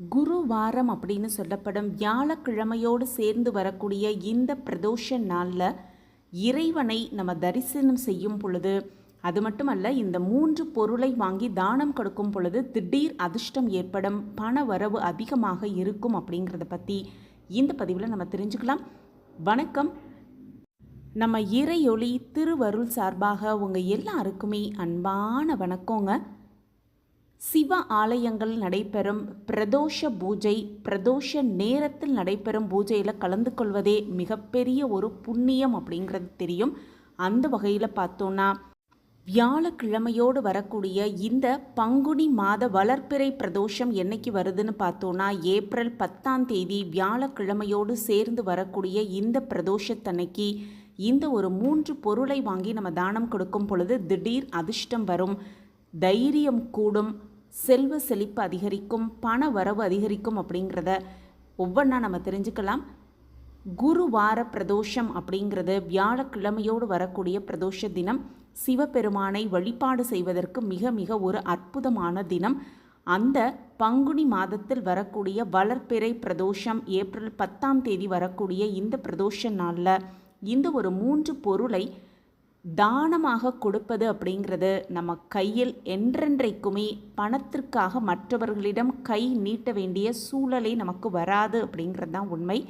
குருவாரம் அப்படின்னு சொல்லப்படும் வியாழக்கிழமையோடு சேர்ந்து வரக்கூடிய இந்த பிரதோஷ நாளில் இறைவனை நம்ம தரிசனம் செய்யும் பொழுது அது மட்டுமல்ல இந்த மூன்று பொருளை வாங்கி தானம் கொடுக்கும் பொழுது திடீர் அதிர்ஷ்டம் ஏற்படும் பண வரவு அதிகமாக இருக்கும் அப்படிங்கிறத பற்றி இந்த பதிவில் நம்ம தெரிஞ்சுக்கலாம். வணக்கம். நம்ம இறையொளி திருவருள் சார்பாக உங்கள் எல்லாருக்குமே அன்பான வணக்கங்க. சிவ ஆலயங்கள் நடைபெறும் பிரதோஷ பூஜை பிரதோஷ நேரத்தில் நடைபெறும் பூஜையில் கலந்து கொள்வதே மிகப்பெரிய ஒரு புண்ணியம் அப்படிங்கிறது தெரியும். அந்த வகையில் பார்த்தோன்னா வியாழக்கிழமையோடு வரக்கூடிய இந்த பங்குனி மாத வளர்ப்பிறை பிரதோஷம் என்னைக்கு வருதுன்னு பார்த்தோன்னா ஏப்ரல் பத்தாம் தேதி வியாழக்கிழமையோடு சேர்ந்து வரக்கூடிய இந்த பிரதோஷத்தன்னைக்கு இந்த ஒரு மூன்று பொருளை வாங்கி நம்ம தானம் கொடுக்கும் பொழுது திடீர் அதிர்ஷ்டம் வரும். தைரியம் கூடும். செல்வ செழிப்பு அதிகரிக்கும் பண வரவு அதிகரிக்கும் அப்படிங்கிறத ஒவ்வொன்றா நம்ம தெரிஞ்சுக்கலாம். குருவார பிரதோஷம் அப்படிங்கிறது வியாழக்கிழமையோடு வரக்கூடிய பிரதோஷ தினம். சிவபெருமானை வழிபாடு செய்வதற்கு மிக மிக ஒரு அற்புதமான தினம். அந்த பங்குனி மாதத்தில் வரக்கூடிய வளர்ப்பிறை பிரதோஷம் ஏப்ரல் பத்தாம் தேதி வரக்கூடிய இந்த பிரதோஷ நாளில் இந்த ஒரு மூன்று பொருளை தானமாக கொடுப்பது அப்படிங்கிறது நம்ம கையில் என்றென்றைக்குமே பணத்திற்காக மற்றவர்களிடம் கை நீட்ட வேண்டிய சூழலே நமக்கு வராது அப்படிங்கிறது தான் உண்மை.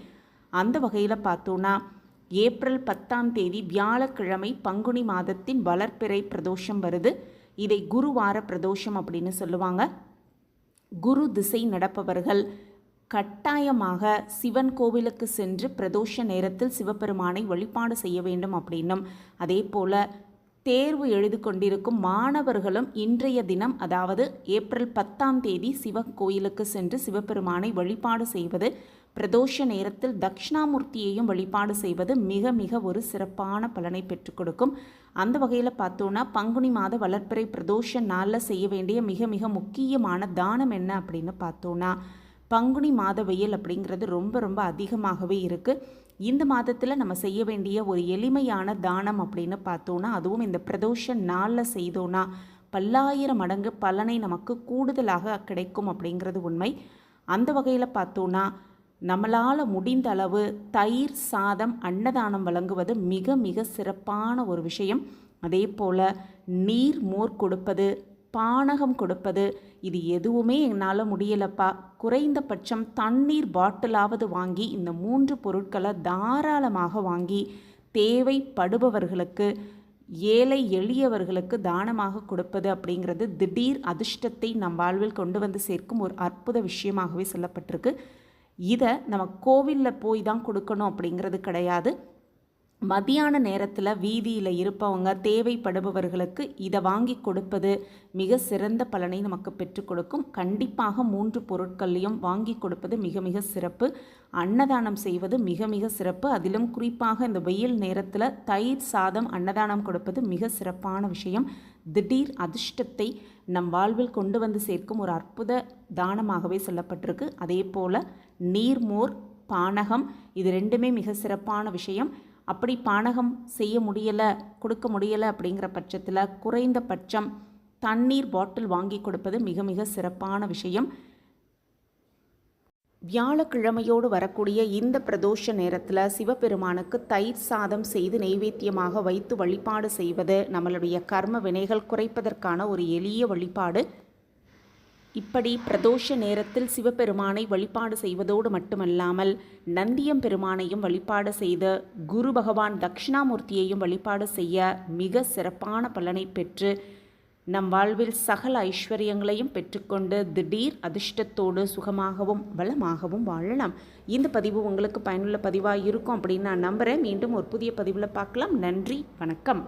அந்த வகையில் பார்த்தோன்னா ஏப்ரல் பத்தாம் தேதி வியாழக்கிழமை பங்குனி மாதத்தின் வளர்ப்பிறை பிரதோஷம் வருது. இதை குருவார பிரதோஷம் அப்படின்னு சொல்லுவாங்க. குரு திசை நடப்பவர்கள் கட்டாயமாக சிவன் கோவிலுக்கு சென்று பிரதோஷ நேரத்தில் சிவபெருமானை வழிபாடு செய்ய வேண்டும் அப்படின்னும். அதே போல தேர்வு எழுதி கொண்டிருக்கும் மாணவர்களும் இன்றைய தினம் அதாவது ஏப்ரல் பத்தாம் தேதி சிவன் கோயிலுக்கு சென்று சிவபெருமானை வழிபாடு செய்வது பிரதோஷ நேரத்தில் தக்ஷணாமூர்த்தியையும் வழிபாடு செய்வது மிக மிக ஒரு சிறப்பான பலனை பெற்றுக் கொடுக்கும். அந்த வகையில் பார்த்தோன்னா பங்குனி மாத வளர்ப்பிறை பிரதோஷ நாளில் செய்ய வேண்டிய மிக மிக முக்கியமான தானம் என்ன அப்படின்னு பார்த்தோன்னா பங்குனி மாத வெயில் அப்படிங்கிறது ரொம்ப ரொம்ப அதிகமாகவே இருக்குது இந்த மாதத்தில் நம்ம செய்ய வேண்டிய ஒரு எளிமையான தானம் அப்படின்னு பார்த்தோன்னா அதுவும் இந்த பிரதோஷ நாளில் செய்தோன்னா பல்லாயிரம் மடங்கு பலனை நமக்கு கூடுதலாக கிடைக்கும் அப்படிங்கிறது உண்மை. அந்த வகையில் பார்த்தோன்னா நம்மளால் முடிந்த அளவு தயிர் சாதம் அன்னதானம் வழங்குவது மிக மிக சிறப்பான ஒரு விஷயம். அதே போல் நீர் மோர் கொடுப்பது பானகம் கொடுப்பது. இது எதுவுமே என்னால் முடியலப்பா. குறைந்தபட்சம் தண்ணீர் பாட்டிலாவது வாங்கி இந்த மூன்று பொருட்களை தாராளமாக வாங்கி தேவைப்படுபவர்களுக்கு ஏழை எளியவர்களுக்கு தானமாக கொடுப்பது அப்படிங்கிறது திடீர் அதிர்ஷ்டத்தை நம் வாழ்வில் கொண்டு வந்து சேர்க்கும் ஒரு அற்புத விஷயமாகவே சொல்லப்பட்டிருக்கு. இதை நம்ம கோவிலில் போய் தான் கொடுக்கணும் அப்படிங்கிறது கிடையாது. மதியான நேரத்தில் வீதியில் இருப்பவங்க தேவைப்படுபவர்களுக்கு இதை வாங்கி கொடுப்பது மிக சிறந்த பலனை நமக்கு பெற்றுக் கொடுக்கும். கண்டிப்பாக மூன்று பொருட்கள்லையும் வாங்கி கொடுப்பது மிக மிக சிறப்பு. அன்னதானம் செய்வது மிக மிக சிறப்பு. அதிலும் குறிப்பாக இந்த வெயில் நேரத்தில் தயிர் சாதம் அன்னதானம் கொடுப்பது மிக சிறப்பான விஷயம். திடீர் அதிர்ஷ்டத்தை நம் வாழ்வில் கொண்டு வந்து சேர்க்கும் ஒரு அற்புத தானமாகவே சொல்லப்பட்டிருக்கு. அதே போல் நீர்மோர் பானகம் இது ரெண்டுமே மிக சிறப்பான விஷயம். அப்படி பானகம் செய்ய முடியலை கொடுக்க முடியலை அப்படிங்கிற பட்சத்தில் குறைந்தபட்சம் தண்ணீர் பாட்டில் வாங்கி கொடுப்பது மிக மிக சிறப்பான விஷயம். வியாழக்கிழமையோடு வரக்கூடிய இந்த பிரதோஷ நேரத்தில் சிவபெருமானுக்கு தயிர் சாதம் செய்து நைவேத்தியமாக வைத்து வழிபாடு செய்வது நம்மளுடைய கர்ம வினைகள் குறைப்பதற்கான ஒரு எளிய வழிபாடு. இப்படி பிரதோஷ நேரத்தில் சிவபெருமானை வழிபாடு செய்வதோடு மட்டுமல்லாமல் நந்தியம் பெருமானையும் வழிபாடு செய்து குரு பகவான் தட்சிணாமூர்த்தியையும் வழிபாடு செய்ய மிக சிறப்பான பலனை பெற்று நம் வாழ்வில் சகல ஐஸ்வர்யங்களையும் பெற்றுக்கொண்டு திடீர் அதிர்ஷ்டத்தோடு சுகமாகவும் வளமாகவும் வாழலாம். இந்த பதிவு உங்களுக்கு பயனுள்ள பதிவாக இருக்கும் அப்படின்னு நான் நம்புகிறேன் மீண்டும் ஒரு புதிய பதிவில் பார்க்கலாம். நன்றி. வணக்கம்.